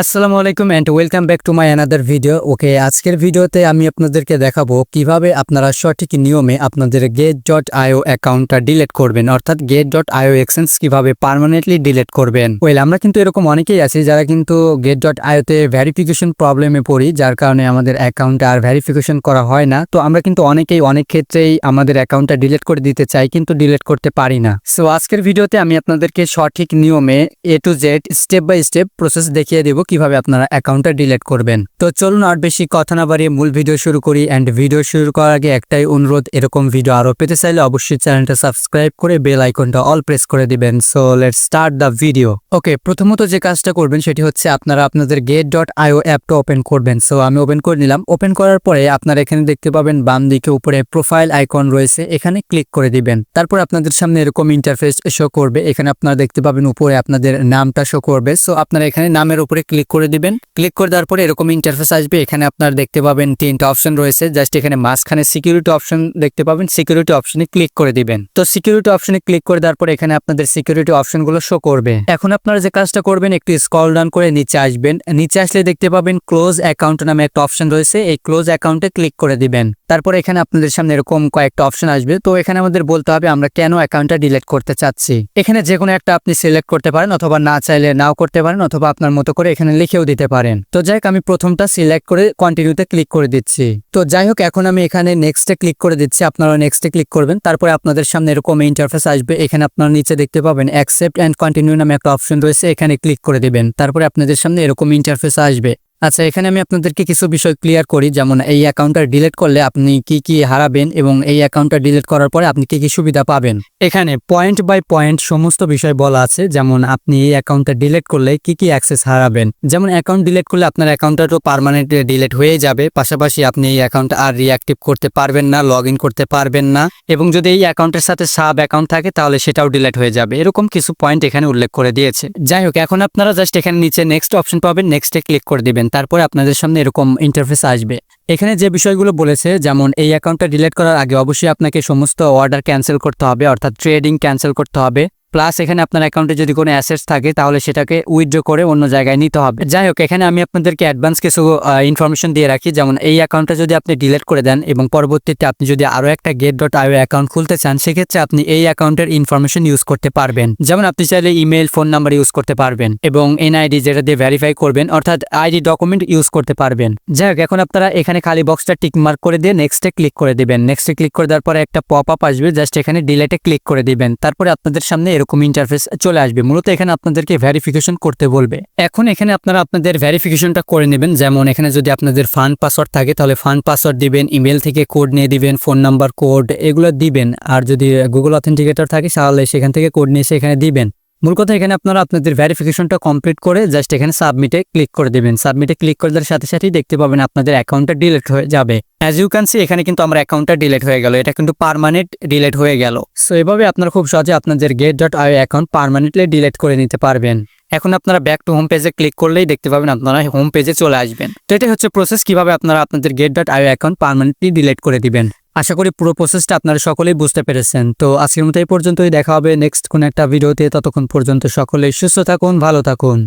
আসসালামু আলাইকুম and welcome back to my another video okay আজকের ভিডিওতে আমি আপনাদেরকে দেখাবো কীভাবে আপনারা সঠিক নিয়মে আপনাদের গেট ডট আইও অ্যাকাউন্টটা ডিলেট করবেন, অর্থাৎ গেট ডট আইও এক্সচেঞ্জ কীভাবে পার্মানেন্টলি ডিলেট করবেন। ওয়েল আমরা কিন্তু এরকম অনেকেই আছি যারা কিন্তু গেট ডট আইওতে ভেরিফিকেশন প্রবলেমে পড়ি, যার কারণে আমাদের অ্যাকাউন্টে আর ভেরিফিকেশন করা হয় না। তো আমরা কিন্তু অনেকেই অনেক ক্ষেত্রেই আমাদের অ্যাকাউন্টটা ডিলিট করে দিতে চাই, কিন্তু ডিলেট করতে পারি না। সো আজকের ভিডিওতে আমি আপনাদেরকে সঠিক নিয়মে A to Z step by step process দেখিয়ে দেবো কীভাবে আপনারা অ্যাকাউন্টটা ডিলিট করবেন। তো চলুন আর বেশি কথা না বাড়িয়ে মূল ভিডিও শুরু করি অ্যান্ড ভিডিও শুরু করার আগে একটাই অনুরোধ, এরকম ভিডিও আরও পেতে চাইলে অবশ্যই চ্যানেলটা সাবস্ক্রাইব করে বেল আইকনটা অল প্রেস করে দিবেন। So let's start the video okay প্রথমত যে কাজটা করবেন সেটি হচ্ছে আপনারা আপনাদের গেট ডট আইও অ্যাপটা ওপেন করবেন। সো আমি ওপেন করে নিলাম। ওপেন করার পরে আপনারা এখানে দেখতে পাবেন বাম দিকে উপরে প্রোফাইল আইকন রয়েছে। এখানে ক্লিক করে দিবেন। তারপর আপনাদের সামনে এরকম ইন্টারফেস শো করবে। এখানে আপনারা দেখতে পাবেন উপরে আপনাদের নামটা শো করবে। সো আপনারা এখানে নামের উপরে ক্লিক করে দিবেন। ক্লিক করে দেওয়ার পরে এরকম ইন্টারফেস আসবে। এখানে আপনারা দেখতে পাবেন তিনটা অপশন রয়েছে। জাস্ট এখানে মাঝখানে সিকিউরিটি অপশন দেখতে পাবেন। সিকিউরিটি অপশনে ক্লিক করে দিবেন। তো সিকিউরিটি অপশনে ক্লিক করে দেওয়ার পরে এখানে আপনাদের সিকিউরিটি অপশনগুলো শো করবে। এখন আপনারা যে কাজটা করবেন, একটু স্ক্রল ডাউন করে নিচে আসবেন। নিচে আসলে দেখতে পাবেন ক্লোজ অ্যাকাউন্ট নামে একটা অপশন রয়েছে। এই ক্লোজ অ্যাকাউন্টে ক্লিক করে দিবেন। তারপর এখানে আপনাদের সামনে এরকম কয়েকটা অপশন আসবে। তো এখানে আমাদের বলতে হবে আমরা কেন অ্যাকাউন্টটা ডিলিট করতে চাচ্ছি। এখানে যে কোনো একটা আপনি সিলেক্ট করতে পারেন অথবা না চাইলে নাও করতে পারেন অথবা আপনার মতো করে এখানে লিখেও দিতে পারেন। তো যাই আমি প্রথমটা সিলেক্ট করে কন্টিনিউতে ক্লিক করে দিচ্ছি। তো যাই হোক, এখন আমি এখানে নেক্সটে ক্লিক করে দিচ্ছি। আপনারা নেক্সটে ক্লিক করবেন। তারপরে আপনাদের সামনে এরকম ইন্টারফেস আসবে। এখানে আপনারা নিচে দেখতে পাবেন অ্যাকসেপ্ট অ্যান্ড কন্টিনিউ নামে একটা অপশন রয়েছে। এখানে ক্লিক করে দিবেন। তারপরে আপনাদের সামনে এরকম ইন্টারফেস আসবে। আচ্ছা এখানে আমি আপনাদেরকে কিছু বিষয় ক্লিয়ার করি। যেমন, এই অ্যাকাউন্টটা ডিলিট করলে আপনি কি কি হারাবেন এবং এই অ্যাকাউন্টটা ডিলিট করার পরে আপনি কি কি সুবিধা পাবেন? এখানে পয়েন্ট বাই পয়েন্ট সমস্ত বিষয় বলা আছে। যেমন, আপনি এই অ্যাকাউন্টটা ডিলিট করলে কি কি অ্যাক্সেস হারাবেন? যেমন অ্যাকাউন্ট ডিলিট করলে আপনার অ্যাকাউন্টটা তো পারমানেন্ট ডিলিট হয়ে যাবে। পাশাপাশি আপনি এই অ্যাকাউন্ট আর রিঅ্যাক্টিভ করতে পারবেন না লগ করতে পারবেন না এবং যদি এই অ্যাকাউন্টের সাথে সাব অ্যাকাউন্ট থাকে, তাহলে সেটাও ডিলিট হয়ে যাবে। এরকম কিছু পয়েন্ট এখানে উল্লেখ করে দিয়েছে। যাই হোক, এখন আপনারা জাস্ট এখানে নিচে নেক্সট অপশন পাবেন। নেক্সটে ক্লিক করে দিবেন। তারপরে আপনাদের সামনে এরকম ইন্টারফেস আসবে। এখানে যে বিষয়গুলো বলেছে, যেমন এই অ্যাকাউন্টটা ডিলিট করার আগে অবশ্যই আপনাকে সমস্ত অর্ডার ক্যান্সেল করতে হবে, অর্থাৎ ট্রেডিং ক্যান্সেল করতে হবে। প্লাস এখানে আপনার অ্যাকাউন্টে যদি কোনো অ্যাসেটস থাকে, তাহলে সেটাকে উইথড্র করে অন্য জায়গায় নিতে হবে। যাই হোক, এখানে আমি আপনাদেরকে অ্যাডভান্স কিছু ইনফরমেশন দিয়ে রাখি। যেমন এই অ্যাকাউন্টটা যদি আপনি ডিলিট করে দেন এবং পরবর্তীতে আপনি যদি আরও একটা গেট ডট আইও অ্যাকাউন্ট খুলতে চান, সেক্ষেত্রে আপনি এই অ্যাকাউন্টের ইনফরমেশন ইউজ করতে পারবেন। যেমন আপনি চাইলে ইমেল ফোন নাম্বার ইউজ করতে পারবেন এবং এনআইডি যেটা দিয়ে ভেরিফাই করবেন, অর্থাৎ আইডি ডকুমেন্ট ইউজ করতে পারবেন। যাই হোক, এখন আপনারা এখানে খালি বক্সটা টিক মার্ক করে দিয়ে নেক্সটে ক্লিক করে দিবেন। নেক্সটে ক্লিক করে দেওয়ার পরে একটা পপ আপ আসবে জাস্ট এখানে ডিলেটে ক্লিক করে দিবেন। তারপরে আপনাদের সামনে এরকম ইন্টারফেস চলে আসবে। মূলত এখানে আপনাদেরকে ভ্যারিফিকেশন করতে বলবে। এখন এখানে আপনারা আপনাদের ভ্যারিফিকেশনটা করে নেবেন। যেমন এখানে যদি আপনাদের ফান্ড পাসওয়ার্ড থাকে, তাহলে ফান্ড পাসওয়ার্ড দিবেন ইমেল থেকে কোড নিয়ে দিবেন ফোন নাম্বার কোড এগুলো দিবেন। আর যদি গুগল অথেন্টিকেটর থাকে, তাহলে সেখান থেকে কোড নিয়ে সেখানে দিবেন। মূল কথা এখানে আপনারা আপনাদের ভেরিফিকেশনটা কমপ্লিট করে জাস্ট এখানে সাবমিটে ক্লিক করে দেবেন। সাবমিটে ক্লিক করে দেওয়ার সাথে সাথেই দেখতে পাবেন আপনাদের অ্যাকাউন্টটা ডিলিট হয়ে যাবে। অ্যাজ ইউ ক্যান সি এখানে কিন্তু আমার অ্যাকাউন্টটা ডিলিট হয়ে গেল। এটা কিন্তু পার্মানেন্ট ডিলিট হয়ে গেল। সো এভাবে আপনারা খুব সহজে আপনাদের gate dot I account permanently delete করে নিতে পারবেন। এখন আপনারা ব্যাক টু হোম পেজে ক্লিক করলেই দেখতে পাবেন আপনারা হোম পেজে চলে আসবেন। তো এটাই হচ্ছে প্রসেস কীভাবে আপনারা আপনাদের gate dot I account permanently delete করে দিবেন। আশা করি পুরো প্রসেসটা আপনারা সকলেই বুঝতে পেরেছেন। তো আজকের মতো এই পর্যন্তই। দেখা হবে নেক্সট কোনো একটা ভিডিওতে। ততক্ষণ পর্যন্ত সকলেই সুস্থ থাকুন, ভালো থাকুন।